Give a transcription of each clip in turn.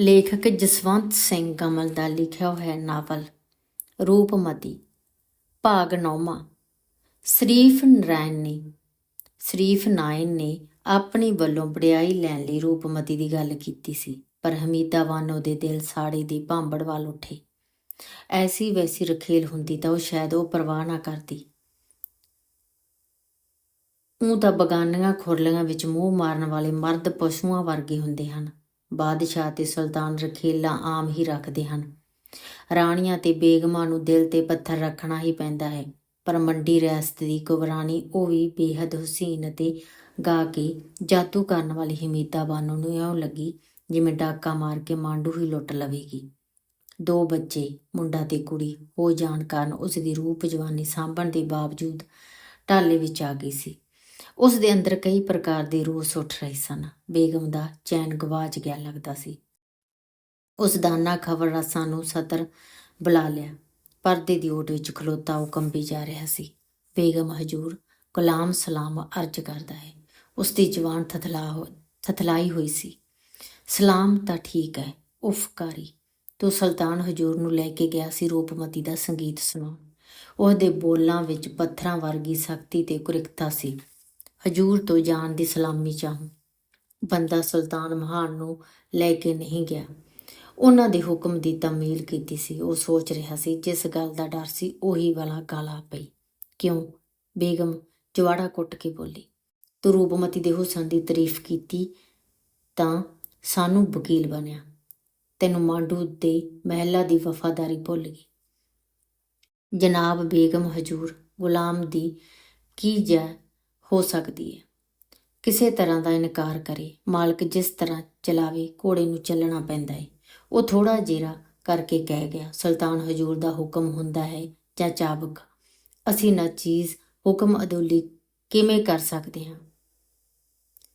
ਲੇਖਕ ਜਸਵੰਤ ਸਿੰਘ ਕਮਲ ਦਾ ਲਿਖਿਆ ਹੋਇਆ ਨਾਵਲ ਰੂਪਮਤੀ ਭਾਗ ਨੌਵਾਂ, ਸ਼ਰੀਫ ਨਰਾਇਣ ਨੇ, ਸ਼ਰੀਫ ਨਾਇਨ ਨੇ ਆਪਣੀ ਵੱਲੋਂ ਵਡਿਆਈ ਲੈਣ ਲਈ ਰੂਪਮਤੀ ਦੀ ਗੱਲ ਕੀਤੀ ਸੀ, ਪਰ ਹਮੀਦਾ ਵਾਨੋ ਦੇ ਦਿਲ ਸਾੜੇ ਦੀ ਭਾਂਬੜ ਵੱਲ ਉੱਠੇ। ਐਸੀ ਵੈਸੀ ਰਖੇਲ ਹੁੰਦੀ ਤਾਂ ਉਹ ਸ਼ਾਇਦ ਉਹ ਪਰਵਾਹ ਨਾ ਕਰਦੀ। ਉਹ ਤਾਂ ਬਗਾਨੀਆਂ ਖੁਰਲੀਆਂ ਵਿੱਚ ਮੂੰਹ ਮਾਰਨ ਵਾਲੇ ਮਰਦ ਪਸ਼ੂਆਂ ਵਰਗੇ ਹੁੰਦੇ ਹਨ। ਬਾਦਸ਼ਾਹ ਤੇ ਸੁਲਤਾਨ ਰਖੇਲਾ ਆਮ ਹੀ ਰੱਖਦੇ ਹਨ। ਰਾਣੀਆਂ ਤੇ ਬੇਗਮਾਂ ਨੂੰ ਦਿਲ ਤੇ ਪੱਥਰ ਰੱਖਣਾ ਹੀ ਪੈਂਦਾ ਹੈ, ਪਰ ਮੰਡੀ ਰਿਆਸਤ ਦੀ ਕੁਬਰਾਨੀ ਉਹ ਵੀ ਬੇਹੱਦ ਹੁਸੀਨ ਅਤੇ ਗਾ ਕੇ ਜਾਦੂ ਕਰਨ ਵਾਲੀ ਹਮੀਦਾ ਬਾਨੋ ਨੂੰ ਇਉਂ ਲੱਗੀ ਜਿਵੇਂ ਡਾਕਾ ਮਾਰ ਕੇ ਮਾਂਡੂ ਹੀ ਲੁੱਟ ਲਵੇਗੀ। ਦੋ ਬੱਚੇ, ਮੁੰਡਾ ਤੇ ਕੁੜੀ ਹੋ ਜਾਣ ਕਾਰਨ ਉਸ ਦੀ ਰੂਪ ਜਵਾਨੀ ਸਾਂਭਣ ਦੇ ਬਾਵਜੂਦ ਢਾਲੇ ਵਿੱਚ ਆ ਗਈ ਸੀ। ਉਸ ਦੇ ਅੰਦਰ ਕਈ ਪ੍ਰਕਾਰ ਦੇ ਰੋਸ ਉੱਠ ਰਹੇ ਸਨ। ਬੇਗਮ ਦਾ ਚੈਨ ਗਵਾਚ ਗਿਆ ਲੱਗਦਾ ਸੀ। ਉਸ ਦਾਨਾ ਖਬਰ ਰਸਾਂ ਨੂੰ ਸਤਰ ਬੁਲਾ ਲਿਆ। ਪਰਦੇ ਦੀ ਓਟ ਵਿੱਚ ਖਲੋਤਾ ਉਹ ਕੰਬੀ ਜਾ ਰਿਹਾ ਸੀ। ਬੇਗਮ ਹਜੂਰ ਗੁਲਾਮ ਸਲਾਮ ਅਰਜ ਕਰਦਾ ਹੈ। ਉਸ ਦੀ ਜਵਾਨ ਥਥਲਾ ਹੋ, ਥਥਲਾਈ ਹੋਈ ਸੀ। ਸਲਾਮ ਤਾਂ ਠੀਕ ਹੈ ਉਫਕਾਰੀ ਤੂੰ ਸੁਲਤਾਨ ਹਜੂਰ ਨੂੰ ਲੈ ਕੇ ਗਿਆ ਸੀ ਰੂਪਮਤੀ ਦਾ ਸੰਗੀਤ ਸੁਣਾਉਣ। ਉਹਦੇ ਬੋਲਾਂ ਵਿੱਚ ਪੱਥਰਾਂ ਵਰਗੀ ਸ਼ਕਤੀ ਤੇ ਕੁਰਿਕਤਾ ਸੀ। ਹਜੂਰ ਤੋਂ ਜਾਣ ਦੀ ਸਲਾਮੀ ਚਾਹੂੰ। ਬੰਦਾ ਸੁਲਤਾਨ ਮਹਾਨ ਨੂੰ ਲੈ ਕੇ ਨਹੀਂ ਗਿਆ। ਉਹਨਾਂ ਦੇ ਹੁਕਮ ਦੀ ਤਾਮੀਲ ਕੀਤੀ ਸੀ। ਉਹ ਸੋਚ ਰਿਹਾ ਸੀ, ਜਿਸ ਗੱਲ ਦਾ ਡਰ ਸੀ, ਉਹੀ ਵਾਲਾ ਗਾਲਾ ਪਈ। ਕਿਉਂ? ਬੇਗਮ ਜਵਾੜਾ ਕੁੱਟ ਕੇ ਬੋਲੀ। ਤੂੰ ਰੂਪਮਤੀ ਦੇ ਹੁਸਨ ਦੀ ਤਾਰੀਫ ਕੀਤੀ ਤਾਂ ਸਾਨੂੰ ਵਕੀਲ ਬਣਿਆ। ਤੈਨੂੰ ਮਾਂਡੂ ਦੇ ਮਹਿਲਾ ਦੀ ਵਫਾਦਾਰੀ ਭੁੱਲ ਗਈ। ਜਨਾਬ ਬੇਗਮ ਹਜੂਰ, ਗੁਲਾਮ ਦੀ ਕੀ ਜੈ ਹੋ ਸਕਦੀ ਹੈ ਕਿਸੇ ਤਰ੍ਹਾਂ ਦਾ ਇਨਕਾਰ ਕਰੇ, ਮਾਲਕ ਜਿਸ ਤਰ੍ਹਾਂ ਚਲਾਵੇ, ਘੋੜੇ ਨੂੰ ਚੱਲਣਾ ਪੈਂਦਾ ਹੈ ਉਹ ਥੋੜਾ ਜੇਰਾ ਕਰਕੇ ਕਹਿ ਗਿਆ, ਸੁਲਤਾਨ ਹਜੂਰ ਦਾ ਹੁਕਮ ਹੁੰਦਾ ਹੈ ਜਾਂ ਚਾਬਕ? ਅਸੀਂ ਨਾ ਚੀਜ਼, ਹੁਕਮ ਅਦੋਲੀ ਕਿਵੇਂ ਕਰ ਸਕਦੇ ਹਾਂ?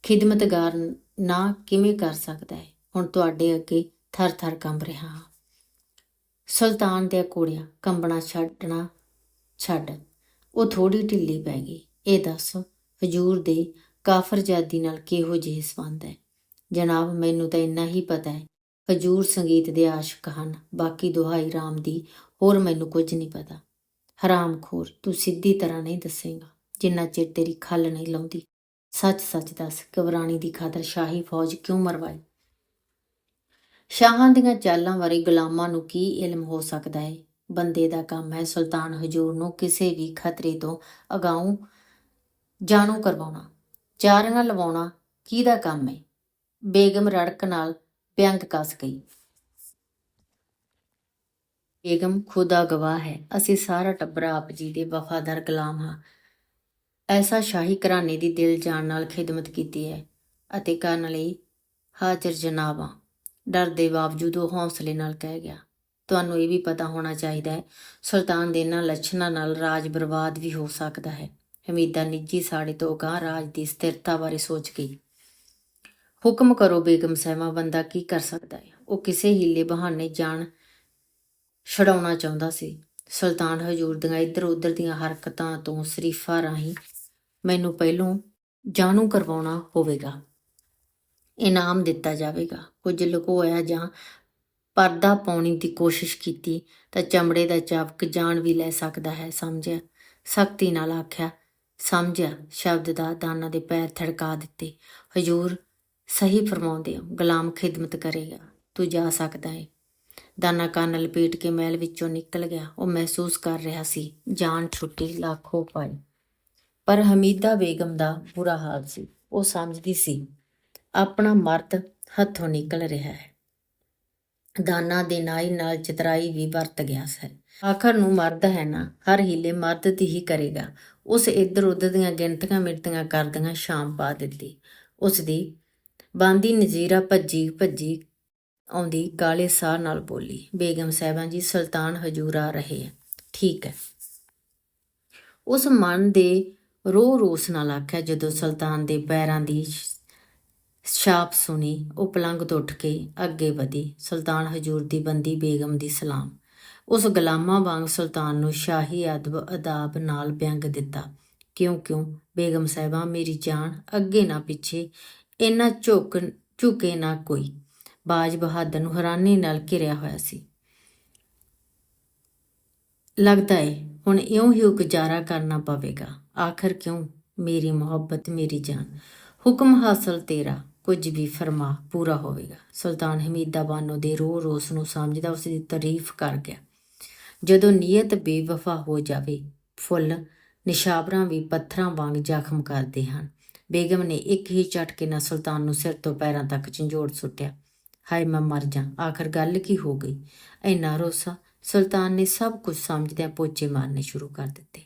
ਖਿਦਮਤਗਾਰ ਨਾ ਕਿਵੇਂ ਕਰ ਸਕਦਾ ਹੈ? ਹੁਣ ਤੁਹਾਡੇ ਅੱਗੇ ਥਰ-ਥਰ ਕੰਬ ਰਿਹਾ ਹਾਂ। ਸੁਲਤਾਨ ਦੇ ਕੋੜਿਆ ਕੰਬਣਾ ਛੱਡਣਾ ਛੱਡ। ਉਹ ਥੋੜੀ ਢਿੱਲੀ ਪੈ ਗਈ। ਇਹ ਦੱਸ ਹਜੂਰ ਦੇ ਕਾਫ਼ਰਜ਼ਾਦੀ ਨਾਲ ਕਿਹੋ ਜਿਹੇ ਸੰਬੰਧ ਹੈ? ਜਨਾਬ, ਮੈਨੂੰ ਤਾਂ ਇੰਨਾ ਹੀ ਪਤਾ ਹੈ। ਹਜੂਰ ਸੰਗੀਤ ਦੇ ਆਸ਼ਿਕ ਹਨ, ਬਾਕੀ ਦੁਹਾਈ ਰਾਮ ਦੀ ਹੋਰ ਮੈਨੂੰ ਕੁਝ ਨਹੀਂ ਪਤਾ। ਹਰਾਮਖੋਰ, ਤੂੰ ਸਿੱਧੀ ਤਰ੍ਹਾਂ ਨਹੀਂ ਦੱਸੇਗਾ, ਜਿੰਨਾ ਚਿਰ ਤੇਰੀ ਖੱਲ ਨਹੀਂ ਲਾਉਂਦੀ। ਸੱਚ ਸੱਚ ਦੱਸ, ਕਬਰਾਣੀ ਦੀ ਖਾਤਰ ਸ਼ਾਹੀ ਫੌਜ ਕਿਉਂ ਮਰਵਾਈ? ਸ਼ਾਹਾਂ ਦੀਆਂ ਚਾਲਾਂ ਬਾਰੇ ਗੁਲਾਮਾਂ ਨੂੰ ਕੀ ਇਲਮ ਹੋ ਸਕਦਾ ਹੈ? ਬੰਦੇ ਦਾ ਕੰਮ ਹੈ ਸੁਲਤਾਨ ਹਜੂਰ ਨੂੰ ਕਿਸੇ ਵੀ ਖਤਰੇ ਤੋਂ ਅਗਾਉਂ ਜਾਣੂ ਕਰਵਾਉਣਾ ਚਾਰੀਆਂ ਲਵਾਉਣਾ ਕਿਹਦਾ ਕੰਮ ਹੈ ਬੇਗਮ ਰੜਕ ਨਾਲ ਬਿਆੰਗ ਕੱਸ ਗਈ। ਬੇਗਮ ਖੁਦਾ ਗਵਾਹ ਹੈ, ਅਸੀਂ ਸਾਰਾ ਟੱਬਰ ਆਪ ਜੀ ਦੇ ਵਫਾਦਾਰ ਗੁਲਾਮ ਹਾਂ। ਐਸਾ ਸ਼ਾਹੀ ਘਰਾਣੇ ਦੀ ਦਿਲ ਜਾਨ ਨਾਲ ਖਿਦਮਤ ਕੀਤੀ ਹੈ ਅਤੇ ਕਰਨ ਲਈ ਹਾਜ਼ਰ ਜਨਾਬਾਂ ਡਰ ਦੇ ਬਾਵਜੂਦ ਉਹ ਹੌਸਲੇ ਨਾਲ ਕਹਿ ਗਿਆ, ਤੁਹਾਨੂੰ ਇਹ ਵੀ ਪਤਾ ਹੋਣਾ ਚਾਹੀਦਾ ਹੈ, ਸੁਲਤਾਨ ਦੇ ਇਹਨਾਂ ਲੱਛਣਾਂ ਨਾਲ ਰਾਜ ਬਰਬਾਦ ਵੀ ਹੋ ਸਕਦਾ ਹੈ। ਹਮੀਦਾ ਨਿੱਜੀ ਸਾੜੇ ਤੋਂ ਅਗਾਂਹ ਰਾਜ ਦੀ ਸਥਿਰਤਾ ਬਾਰੇ ਸੋਚ ਗਈ। ਹੁਕਮ ਕਰੋ ਬੇਗਮ ਸਹਿਮਾ, ਬੰਦਾ ਕੀ ਕਰ ਸਕਦਾ ਹੈ? ਉਹ ਕਿਸੇ ਹੀਲੇ ਬਹਾਨੇ ਜਾਣ ਛਡਾਉਣਾ ਚਾਹੁੰਦਾ ਸੀ। ਸੁਲਤਾਨ ਹਜੂਰ ਦੀਆਂ ਇੱਧਰ ਉੱਧਰ ਦੀਆਂ ਹਰਕਤਾਂ ਤੋਂ ਸ਼ਰੀਫਾ ਰਾਹੀਂ ਮੈਨੂੰ ਪਹਿਲੋਂ ਜਾਣੂ ਕਰਵਾਉਣਾ ਹੋਵੇਗਾ। ਇਨਾਮ ਦਿੱਤਾ ਜਾਵੇਗਾ। ਕੁਝ ਲੁਕੋਇਆ ਜਾਂ ਪਰਦਾ ਪਾਉਣੀ ਦੀ ਕੋਸ਼ਿਸ਼ ਕੀਤੀ ਤਾਂ ਚਮੜੇ ਦਾ ਚਾਬਕ ਜਾਨ ਵੀ ਲੈ ਸਕਦਾ ਹੈ, ਸਮਝਿਆ। ਸਖਤੀ ਨਾਲ ਆਖਿਆ ਸਮਝਿਆ ਸ਼ਬਦ ਦਾ ਦਾਨਾ ਦੇ ਪੈਰ ਥੜਕਾ ਦਿੱਤੇ। ਹਜੂਰ ਸਹੀ ਫਰਮਾਉਂਦੇ ਹੋ ਗੁਲਾਮ ਖਿਦਮਤ ਕਰੇਗਾ, ਤੂੰ ਜਾ ਸਕਦਾ ਹੈ ਦਾਨਾ ਕੰਨ ਲਪੇਟ ਕੇ ਮਹਿਲ ਵਿੱਚੋਂ ਨਿਕਲ ਗਿਆ, ਉਹ ਮਹਿਸੂਸ ਕਰ ਰਿਹਾ ਸੀ, ਜਾਨ ਛੁੱਟੀ, ਲੱਖੋਂ ਪਾਈ ਪਰ ਹਮੀਦਾ ਬੇਗਮ ਦਾ ਬੁਰਾ ਹਾਲ ਸੀ, ਉਹ ਸਮਝਦੀ ਸੀ, ਆਪਣਾ ਮਰਦ ਹੱਥੋਂ ਨਿਕਲ ਰਿਹਾ ਹੈ। ਦਾਨਾ ਦੇ ਨਾਈ ਨਾਲ ਚਤਰਾਈ ਵੀ ਵਰਤ ਗਿਆ ਹੈ। ਆਖਰ ਨੂੰ ਮਰਦ ਹੈ ਨਾ, ਹਰ ਹੀਲੇ ਮਰਦ ਦੀ ਹੀ ਕਰੇਗਾ। ਉਸ ਇੱਧਰ ਉੱਧਰ ਦੀਆਂ ਗਿਣਤੀਆਂ ਮਿਰਤੀਆਂ ਕਰਦੀਆਂ ਸ਼ਾਮ ਪਾ ਦਿੱਤੀ ਉਸ ਦੀ ਬਾਂਦੀ ਨਜ਼ੀਰਾ ਭੱਜੀ ਭੱਜੀ ਆਉਂਦੀ ਕਾਲੇ ਸਾਹ ਨਾਲ ਬੋਲੀ, ਬੇਗਮ ਸਾਹਿਬਾਂ ਜੀ, ਸੁਲਤਾਨ ਹਜੂਰ ਆ ਰਹੇ ਹੈ ਠੀਕ ਹੈ। ਉਸ ਮਨ ਦੇ ਰੋ ਰੋਸ ਨਾਲ ਆਖਿਆ, ਜਦੋਂ ਸੁਲਤਾਨ ਦੇ ਪੈਰਾਂ ਦੀ ਛਾਪ ਸੁਣੀ, ਉਹ ਪਲੰਗ ਤੋਂ ਉੱਠ ਕੇ ਅੱਗੇ ਵਧੀ, ਸੁਲਤਾਨ ਹਜੂਰ ਦੀ ਬੰਦੀ ਬੇਗਮ ਦੀ ਸਲਾਮ। ਉਸ ਗੁਲਾਮਾਂ ਵਾਂਗ ਸੁਲਤਾਨ ਨੂੰ ਸ਼ਾਹੀ ਅਦਬ ਅਦਾਬ ਨਾਲ ਵਿਅੰਗ ਦਿੱਤਾ। ਕਿਉਂ ਕਿਉਂ? ਬੇਗਮ ਸਾਹਿਬਾ, ਮੇਰੀ ਜਾਨ ਅੱਗੇ ਨਾ ਪਿੱਛੇ, ਇੰਨਾ ਝੁਕ, ਝੁਕੇ ਨਾ ਕੋਈ। ਬਾਜ ਬਹਾਦਰ ਨੂੰ ਹੈਰਾਨੀ ਨਾਲ ਘਿਰਿਆ ਹੋਇਆ ਸੀ। ਲੱਗਦਾ ਏ, ਹੁਣ ਇਉਂ ਹੀ ਗੁਜ਼ਾਰਾ ਕਰਨਾ ਪਵੇਗਾ। ਆਖਰ ਕਿਉਂ? ਮੇਰੀ ਮੁਹੱਬਤ, ਮੇਰੀ ਜਾਨ, ਹੁਕਮ ਹਾਸਲ ਤੇਰਾ। ਕੁਝ ਵੀ ਫਰਮਾ ਪੂਰਾ ਹੋਵੇਗਾ। ਸੁਲਤਾਨ ਹਮੀਦਾ ਬਾਨੋ ਦੇ ਰੋ ਰੋਸ ਨੂੰ ਸਮਝਦਾ ਉਸ ਦੀ ਤਾਰੀਫ ਕਰ ਗਿਆ। ਜਦੋਂ ਨੀਅਤ ਬੇਵਫਾ ਹੋ ਜਾਵੇ, ਫੁੱਲ ਨਿਸ਼ਾਬਰਾਂ ਵੀ ਪੱਥਰਾਂ ਵਾਂਗ ਜ਼ਖਮ ਕਰਦੇ ਹਨ। ਬੇਗਮ ਨੇ ਇੱਕ ਹੀ ਝਟਕੇ ਨਾਲ ਸੁਲਤਾਨ ਨੂੰ ਸਿਰ ਤੋਂ ਪੈਰਾਂ ਤੱਕ ਝੰਜੋੜ ਸੁੱਟਿਆ। ਹਾਏ, ਮੈਂ ਮਰ ਜਾ, ਆਖਰ ਗੱਲ ਕੀ ਹੋ ਗਈ? ਇੰਨਾ ਰੋਸਾ ਸੁਲਤਾਨ ਨੇ ਸਭ ਕੁਝ ਸਮਝਦਿਆਂ ਪੋਚੇ ਮਾਰਨੇ ਸ਼ੁਰੂ ਕਰ ਦਿੱਤੇ।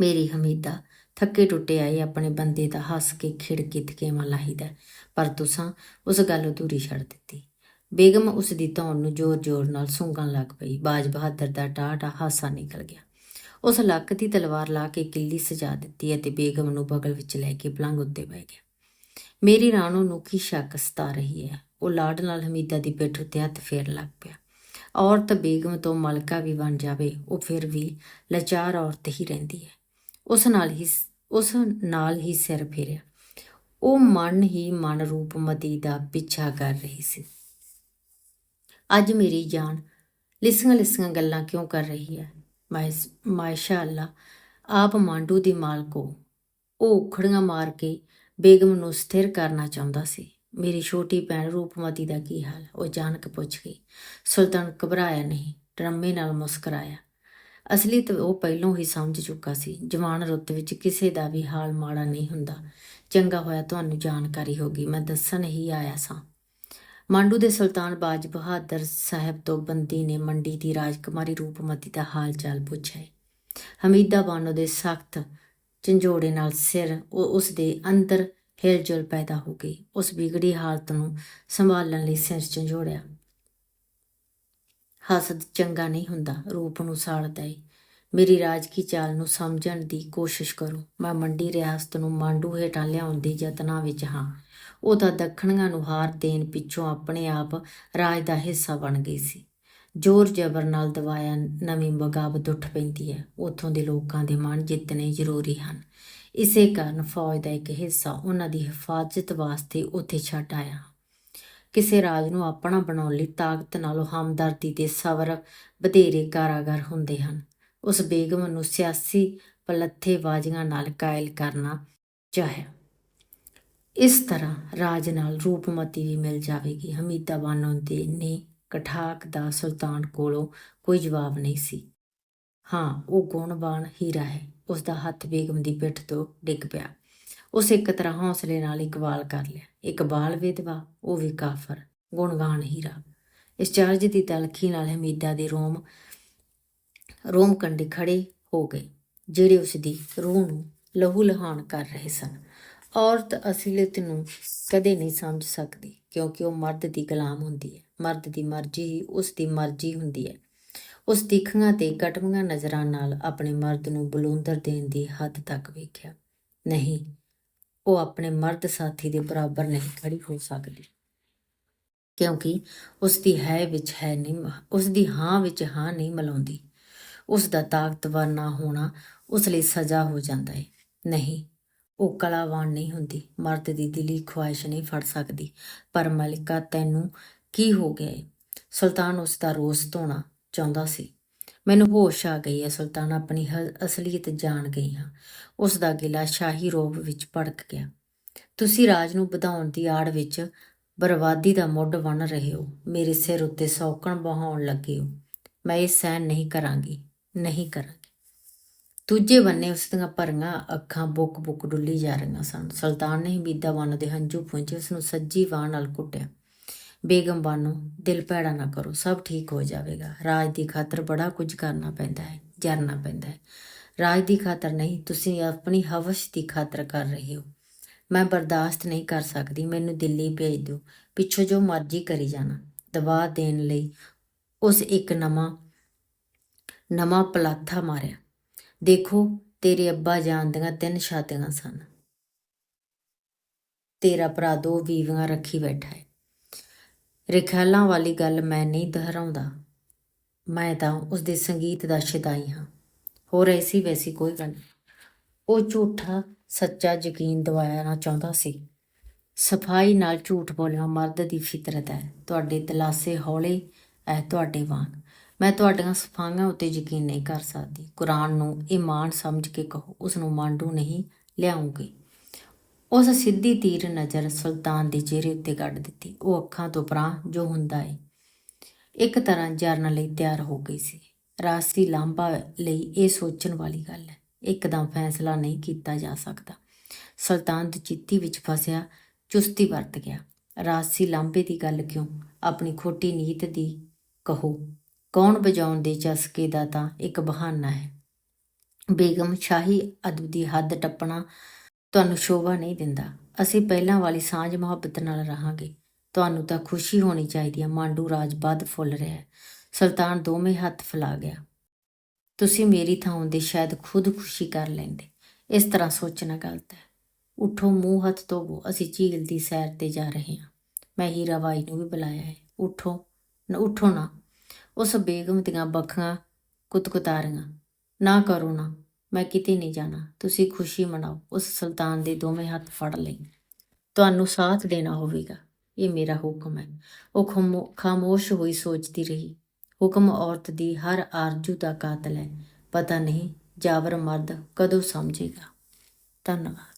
ਮੇਰੀ ਹਮੀਦਾ ਥੱਕੇ ਟੁੱਟੇ ਆਏ ਆਪਣੇ ਬੰਦੇ ਦਾ ਹੱਸ ਕੇ ਖਿੜਕੀ ਥਕੇਵਾਂ ਲਾਹੀਦਾ। ਪਰ ਤੁਸਾਂ ਉਸ ਗੱਲ ਅਧੂਰੀ ਛੱਡ ਦਿੱਤੀ। ਬੇਗਮ ਉਸ ਦੀ ਧੌਣ ਨੂੰ ਜ਼ੋਰ-ਜ਼ੋਰ ਨਾਲ ਸੁੰਘਣ ਲੱਗ ਪਈ। ਬਾਜ ਬਹਾਦਰ ਦਾ ਟਾਟਾ ਹਾਸਾ ਨਿਕਲ ਗਿਆ। ਉਸ ਲੱਕ ਦੀ ਤਲਵਾਰ ਲਾ ਕੇ ਕਿੱਲੀ ਸਜਾ ਦਿੱਤੀ ਅਤੇ ਬੇਗਮ ਨੂੰ ਬਗਲ ਵਿੱਚ ਲੈ ਕੇ ਪਲੰਗ ਉੱਤੇ ਬਹਿ ਗਿਆ। ਮੇਰੀ ਰਾਣੋ ਨੂੰ ਕੀ ਸ਼ੱਕ ਸਤਾ ਰਹੀ ਹੈ। ਉਹ ਲਾਡ ਨਾਲ ਹਮੀਦਾ ਦੀ ਪਿੱਠ ਉੱਤੇ ਹੱਥ ਫੇਰ ਲੱਗ ਪਿਆ। ਔਰਤ ਬੇਗਮ ਤੋਂ ਮਲਕਾ ਵੀ ਬਣ ਜਾਵੇ, ਉਹ ਫਿਰ ਵੀ ਲਾਚਾਰ ਔਰਤ ਹੀ ਰਹਿੰਦੀ ਹੈ। ਉਸ ਨਾਲ ਹੀ ਉਸ ਨਾਲ ਹੀ ਸਿਰ ਫੇਰਿਆ। ਉਹ ਮਨ ਹੀ ਮਨ ਰੂਪਮਤੀ ਦਾ ਪਿੱਛਾ ਕਰ ਰਹੀ ਸੀ। ਅੱਜ ਮੇਰੀ ਜਾਨ ਲਿਸੀਆਂ ਲਿਸੀਆਂ ਗੱਲਾਂ ਕਿਉਂ ਕਰ ਰਹੀ ਹੈ? ਮਾਇਸ ਮਾਸ਼ਾ ਅੱਲਾ ਆਪ ਮਾਂਡੂ ਦੀ ਮਾਲਕੋ ਉਹ ਉਖੜੀਆਂ ਮਾਰ ਕੇ ਬੇਗਮ ਨੂੰ ਸਥਿਰ ਕਰਨਾ ਚਾਹੁੰਦਾ ਸੀ। ਮੇਰੀ ਛੋਟੀ ਭੈਣ ਰੂਪਮਤੀ ਦਾ ਕੀ ਹਾਲ? ਉਹ ਜਾਣਕ ਪੁੱਛ ਗਈ। ਸੁਲਤਾਨ ਘਬਰਾਇਆ ਨਹੀਂ, ਡਰਮੇ ਨਾਲ ਮੁਸਕਰਾਇਆ। ਅਸਲੀ ਤਾਂ ਉਹ ਪਹਿਲਾਂ ਹੀ ਸਮਝ ਚੁੱਕਾ ਸੀ, ਜਵਾਨ ਰੁੱਤ ਵਿੱਚ ਕਿਸੇ ਦਾ ਵੀ ਹਾਲ ਮਾੜਾ ਨਹੀਂ ਹੁੰਦਾ। ਚੰਗਾ ਹੋਇਆ ਤੁਹਾਨੂੰ ਜਾਣਕਾਰੀ ਹੋ ਗਈ, ਮੈਂ ਦੱਸਣ ਹੀ ਆਇਆ ਸਾਂ। ਮਾਂਡੂ ਦੇ ਸੁਲਤਾਨ ਬਾਜ ਬਹਾਦਰ ਸਾਹਿਬ ਤੋਂ ਬੰਦੀ ਨੇ ਮੰਡੀ ਦੀ ਰਾਜਕੁਮਾਰੀ ਰੂਪਮਤੀ ਦਾ ਹਾਲ ਚਾਲ ਪੁੱਛਿਆ। ਹਮੀਦਾ ਬਾਨੋ ਦੇ ਸਖਤ ਝੰਜੋੜੇ ਨਾਲ ਸਿਰ ਉਹ ਉਸ ਦੇ ਅੰਦਰ ਹਿਲਜੁਲ ਪੈਦਾ ਹੋ ਗਈ। ਉਸ ਵਿਗੜੀ ਹਾਲਤ ਨੂੰ ਸੰਭਾਲਣ ਲਈ ਸਿਰ ਝੰਜੋੜਿਆ। ਹਸਦ ਚੰਗਾ ਨਹੀਂ ਹੁੰਦਾ, ਰੂਪ ਨੂੰ ਸਾੜਦਾ ਏ। ਮੇਰੀ ਰਾਜ ਕੀ ਚਾਲ ਨੂੰ ਸਮਝਣ ਦੀ ਕੋਸ਼ਿਸ਼ ਕਰੋ। ਮੈਂ ਮੰਡੀ ਰਿਆਸਤ ਨੂੰ ਮਾਂਡੂ ਹੇਠਾਂ ਲਿਆਉਣ ਦੇ ਯਤਨਾਂ ਵਿੱਚ ਹਾਂ। ਉਹ ਤਾਂ ਦੱਖਣੀਆਂ ਨੂੰ ਹਾਰ ਦੇਣ ਪਿੱਛੋਂ ਆਪਣੇ ਆਪ ਰਾਜ ਦਾ ਹਿੱਸਾ ਬਣ ਗਈ ਸੀ। ਜ਼ੋਰ ਜ਼ਬਰ ਨਾਲ ਦਵਾਇਆ ਨਵੀਂ ਬਗਾਵਤ ਉੱਠ ਪੈਂਦੀ ਹੈ। ਉੱਥੋਂ ਦੇ ਲੋਕਾਂ ਦੇ ਮਨ ਜਿੱਤਣੇ ਜ਼ਰੂਰੀ ਹਨ। ਇਸੇ ਕਾਰਨ ਫੌਜ ਦਾ ਇੱਕ ਹਿੱਸਾ ਉਹਨਾਂ ਦੀ ਹਿਫਾਜ਼ਤ ਵਾਸਤੇ ਉੱਥੇ ਛੱਡ ਆਇਆ। ਕਿਸੇ ਰਾਜ ਨੂੰ ਆਪਣਾ ਬਣਾਉਣ ਲਈ ਤਾਕਤ ਨਾਲੋਂ ਹਮਦਰਦੀ ਤੇ ਸਬਰ ਵਧੇਰੇ ਕਾਰਾਗਰ ਹੁੰਦੇ ਹਨ। ਉਸ ਬੇਗਮ ਨੂੰ ਸਿਆਸੀ ਪਲੱਥੇਬਾਜ਼ੀਆਂ ਨਾਲ ਕਾਇਲ ਕਰਨਾ ਚਾਹਿਆ ਇਸ ਤਰ੍ਹਾਂ ਰਾਜ ਨਾਲ ਰੂਪਮਤੀ ਵੀ ਮਿਲ ਜਾਵੇਗੀ। ਹਮੀਦਾ ਬਾਨੋ ਦੇ ਨੇ ਕਠਾਕ ਦਾ ਸੁਲਤਾਨ ਕੋਲੋਂ ਕੋਈ ਜਵਾਬ ਨਹੀਂ ਸੀ। ਹਾਂ, ਉਹ ਗੁਣਵਾਨ ਹੀਰਾ ਹੈ। ਉਸ ਦਾ ਹੱਥ ਬੇਗਮ ਦੀ ਪਿੱਠ ਤੋਂ ਡਿੱਗ ਪਿਆ। ਉਸ ਇੱਕ ਤਰ੍ਹਾਂ ਹੌਸਲੇ ਨਾਲ ਇਕਬਾਲ ਕਰ ਲਿਆ। ਇਕਬਾਲ ਵਿਧਵਾ, ਉਹ ਵੀ ਕਾਫਰ, ਗੁਣਗਾਨ ਹੀਰਾ। ਇਸ ਚਾਰਜ ਦੀ ਤਲਖੀ ਨਾਲ ਹਮੀਦਾ ਦੇ ਰੋਮ ਰੋਮ ਕੰਡੇ ਖੜੇ ਹੋ ਗਏ, ਜਿਹੜੇ ਉਸ ਦੀ ਰੂਹ ਨੂੰ ਲਹੂ ਲਹਾਨ ਕਰ ਰਹੇ ਸਨ। ਔਰਤ ਅਸਲੀਅਤ ਨੂੰ ਕਦੇ ਨਹੀਂ ਸਮਝ ਸਕਦੀ, ਕਿਉਂਕਿ ਉਹ ਮਰਦ ਦੀ ਗੁਲਾਮ ਹੁੰਦੀ ਹੈ। ਮਰਦ ਦੀ ਮਰਜ਼ੀ ਹੀ ਉਸ ਦੀ ਮਰਜ਼ੀ ਹੁੰਦੀ ਹੈ। ਉਸ ਤਿੱਖੀਆਂ ਤੇ ਕਟਵੀਆਂ ਨਜ਼ਰਾਂ ਨਾਲ ਆਪਣੇ ਮਰਦ ਨੂੰ ਬਲੂੰਦਰ ਦੇਣ ਦੀ ਹੱਦ ਤੱਕ ਵੇਖਿਆ। ਨਹੀਂ ਉਹ ਆਪਣੇ ਮਰਦ ਸਾਥੀ ਦੇ ਬਰਾਬਰ ਨਹੀਂ ਖੜੀ ਹੋ ਸਕਦੀ। ਕਿਉਂਕਿ ਉਸ ਦੀ ਹੈ ਵਿੱਚ ਹੈ ਨਹੀਂ ਉਸ ਦੀ ਹਾਂ ਵਿੱਚ ਹਾਂ ਨਹੀਂ ਮਿਲਾਉਂਦੀ। ਉਸ ਦਾ ਤਾਕਤਵਰ ਨਾ ਹੋਣਾ ਉਸ ਲਈ ਸਜ਼ਾ ਹੋ ਜਾਂਦਾ ਹੈ ਨਹੀਂ, ਉਹ ਕਲਾਵਾਨ ਨਹੀਂ ਹੁੰਦੀ, ਮਰਦ ਦੀ ਦਿਲੀ ਖੁਆਇਸ਼ ਨਹੀਂ ਫੜ ਸਕਦੀ। ਪਰ ਮਲਿਕਾ, ਤੈਨੂੰ ਕੀ ਹੋ ਗਿਆ ਏ? ਸੁਲਤਾਨ ਉਸ ਦਾ ਰੋਸ ਧੋਣਾ ਚਾਹੁੰਦਾ ਸੀ। ਮੈਨੂੰ ਹੋਸ਼ ਆ ਗਈ ਹੈ, ਸੁਲਤਾਨ ਆਪਣੀ ਹ- ਅਸਲੀਅਤ ਜਾਣ ਗਈ ਹਾਂ। ਉਸ ਦਾ ਗਿਲਾ ਸ਼ਾਹੀ ਰੋਬ ਵਿੱਚ ਭੜਕ ਗਿਆ। ਤੁਸੀਂ ਰਾਜ ਨੂੰ ਵਧਾਉਣ ਦੀ ਆੜ ਵਿੱਚ ਬਰਬਾਦੀ ਦਾ ਮੁੱਢ ਬਣ ਰਹੇ ਹੋ। ਮੇਰੇ ਸਿਰ ਉੱਤੇ ਸੌਕਣ ਬਹਾਉਣ ਲੱਗੇ ਹੋ। ਮੈਂ ਇਹ ਸਹਿਣ ਨਹੀਂ ਕਰਾਂਗੀ ਨਹੀਂ ਕਰਾਂਗੀ। ਦੂਜੇ ਬੰਨੇ ਉਸ ਦੀਆਂ ਭਰੀਆਂ ਅੱਖਾਂ ਬੁੱਕ-ਬੁੱਕ ਡੁੱਲੀ ਜਾ ਰਹੀਆਂ ਸਨ। ਸੁਲਤਾਨ ਨੇ ਬੀਦਾ ਬਾਨੋ ਦੇ ਹੰਝੂ ਪੁੰਝੇ ਉਸ ਨੂੰ ਸੱਜੀ ਬਾਹ ਨਾਲ ਕੁੱਟਿਆ। ਬੇਗਮ ਬਾਨੋ, ਦਿਲ ਭੈੜਾ ਨਾ ਕਰੋ, ਸਭ ਠੀਕ ਹੋ ਜਾਵੇਗਾ। ਰਾਜ ਦੀ ਖਾਤਰ ਬੜਾ ਕੁਝ ਕਰਨਾ ਪੈਂਦਾ ਹੈ, ਜਰਨਾ ਪੈਂਦਾ ਹੈ। ਰਾਜ ਦੀ ਖਾਤਰ ਨਹੀਂ, ਤੁਸੀਂ ਆਪਣੀ ਹਵਸ ਦੀ ਖਾਤਰ ਕਰ ਰਹੇ ਹੋ। ਮੈਂ ਬਰਦਾਸ਼ਤ ਨਹੀਂ ਕਰ ਸਕਦੀ, ਮੈਨੂੰ ਦਿੱਲੀ ਭੇਜ ਦਿਓ। ਪਿੱਛੋਂ ਜੋ ਮਰਜ਼ੀ ਕਰੀ ਜਾਣਾ। ਦਵਾ ਦੇਣ ਲਈ ਉਸ ਇੱਕ ਨਵਾਂ ਨਵਾਂ ਪਲਾਥਾ ਮਾਰਿਆ। ਦੇਖੋ, ਤੇਰੇ ਅੱਬਾ ਜਾਨ ਦੀਆਂ ਤਿੰਨ ਛਾਤੀਆਂ ਸਨ। ਤੇਰਾ ਭਰਾ ਦੋ ਵੀਵੀਆਂ ਰੱਖੀ ਬੈਠਾ ਹੈ। ਰਖਿਆਲਾਂ ਵਾਲੀ ਗੱਲ ਮੈਂ ਨਹੀਂ ਦੁਹਰਾਉਂਦਾ। ਮੈਂ ਤਾਂ ਉਸ ਦੇ ਸੰਗੀਤ ਦਾ ਸ਼ਿਦਾਈ ਹਾਂ। ਹੋਰ ਐਸੀ ਵੈਸੀ ਕੋਈ ਗੱਲ ਨਹੀਂ। ਉਹ ਝੂਠਾ, ਸੱਚਾ ਯਕੀਨ ਦਿਵਾਇਆ ਚਾਹੁੰਦਾ ਸੀ। ਸਫ਼ਾਈ ਨਾਲ ਝੂਠ ਬੋਲਣਾ ਮਰਦ ਦੀ ਫਿਤਰਤ ਹੈ। ਤੁਹਾਡੇ ਦਲਾਸੇ ਹੌਲੇ ਹੈ ਤੁਹਾਡੇ ਵਾਂਗ। ਮੈਂ ਤੁਹਾਡੀਆਂ ਸਫਾਂਗਾਂ ਉੱਤੇ ਯਕੀਨ ਨਹੀਂ ਕਰ ਸਕਦੀ। ਕੁਰਾਨ ਨੂੰ ਇਮਾਨ ਸਮਝ ਕੇ ਕਹੋ ਉਸ ਨੂੰ ਮਾਂਡੂ ਨਹੀਂ ਲਿਆਉਂਗੀ। ਉਸ ਸਿੱਧੀ ਤੀਰ ਨਜ਼ਰ ਸੁਲਤਾਨ ਦੇ ਚਿਹਰੇ ਉੱਤੇ ਗੱਡ ਦਿੱਤੀ। ਉਹ ਅੱਖਾਂ ਤੋਂ ਪਰਾਂ ਜੋ ਹੁੰਦਾ ਏ, ਇੱਕ ਤਰ੍ਹਾਂ ਜਰਨ ਲਈ ਤਿਆਰ ਹੋ ਗਈ ਸੀ। ਰਾਸੀ ਲਾਂਭਾ ਲਈ ਇਹ ਸੋਚਣ ਵਾਲੀ ਗੱਲ ਹੈ, ਇੱਕਦਮ ਫੈਸਲਾ ਨਹੀਂ ਕੀਤਾ ਜਾ ਸਕਦਾ। ਸੁਲਤਾਨ ਦੀ ਚਿੱਤੀ ਵਿੱਚ ਫਸਿਆ, ਚੁਸਤੀ ਵਰਤ ਗਿਆ। ਰਾਸੀ ਲਾਂਭੇ ਦੀ ਗੱਲ ਕਿਉਂ? ਆਪਣੀ ਖੋਟੀ ਨੀਤ ਦੀ ਕਹੋ। ਕੌਣ ਬਜਾਉਣ ਦੇ ਚਸਕੇ ਦਾ ਤਾਂ ਇੱਕ ਬਹਾਨਾ ਹੈ। ਬੇਗਮ ਸ਼ਾਹੀ ਅਦਬ ਦੀ ਹੱਦ ਟੱਪਣਾ ਤੁਹਾਨੂੰ ਸ਼ੋਭਾ ਨਹੀਂ ਦਿੰਦਾ। ਅਸੀਂ ਪਹਿਲਾਂ ਵਾਲੀ ਸਾਂਝ ਮੁਹੱਬਤ ਨਾਲ ਰਹਾਂਗੇ। ਤੁਹਾਨੂੰ ਤਾਂ ਖੁਸ਼ੀ ਹੋਣੀ ਚਾਹੀਦੀ ਹੈ ਮਾਂਡੂ ਰਾਜ ਵੱਧ ਫੁੱਲ ਰਿਹਾ ਹੈ। ਸੁਲਤਾਨ ਦੋਵੇਂ ਹੱਥ ਫੈਲਾ ਗਿਆ। ਤੁਸੀਂ ਮੇਰੀ ਥਾਂ ਹੁੰਦੇ ਸ਼ਾਇਦ ਖੁਦ ਖੁਸ਼ੀ ਕਰ ਲੈਂਦੇ। ਇਸ ਤਰ੍ਹਾਂ ਸੋਚਣਾ ਗਲਤ ਹੈ। ਉਠੋ ਮੂੰਹ ਹੱਥ ਧੋਵੋ, ਅਸੀਂ ਝੀਲ ਦੀ ਸੈਰ ਤੇ ਜਾ ਰਹੇ ਹਾਂ। ਮੈਂ ਹੀਰਾ ਬਾਈ ਨੂੰ ਵੀ ਬੁਲਾਇਆ ਹੈ। ਉਠੋ। ਨਾ ਉਠੋ ਨਾ। ਉਸ ਬੇਗਮ ਦੀਆਂ ਬੱਖਾਂ ਕੁਤਕੁਤਾਰੀਆਂ। ਨਾ ਕਰੋ ਨਾ। ਮੈਂ ਕਿਤੇ ਨਹੀਂ ਜਾਣਾ। ਤੁਸੀਂ ਖੁਸ਼ੀ ਮਨਾਓ। ਉਸ ਸੁਲਤਾਨ ਦੇ ਦੋਵੇਂ ਹੱਥ ਫੜ ਲਈ ਤੁਹਾਨੂੰ ਸਾਥ ਦੇਣਾ ਹੋਵੇਗਾ। ਇਹ ਮੇਰਾ ਹੁਕਮ ਹੈ। ਉਹ ਖਮੋ- ਖਾਮੋਸ਼ ਹੋਈ ਸੋਚਦੀ ਰਹੀ। ਹੁਕਮ ਔਰਤ ਦੀ ਹਰ ਆਰਜ਼ੂ ਦਾ ਕਾਤਲ ਹੈ। ਪਤਾ ਨਹੀਂ ਜਾਬਰ ਮਰਦ ਕਦੋਂ ਸਮਝੇਗਾ। ਧੰਨਵਾਦ।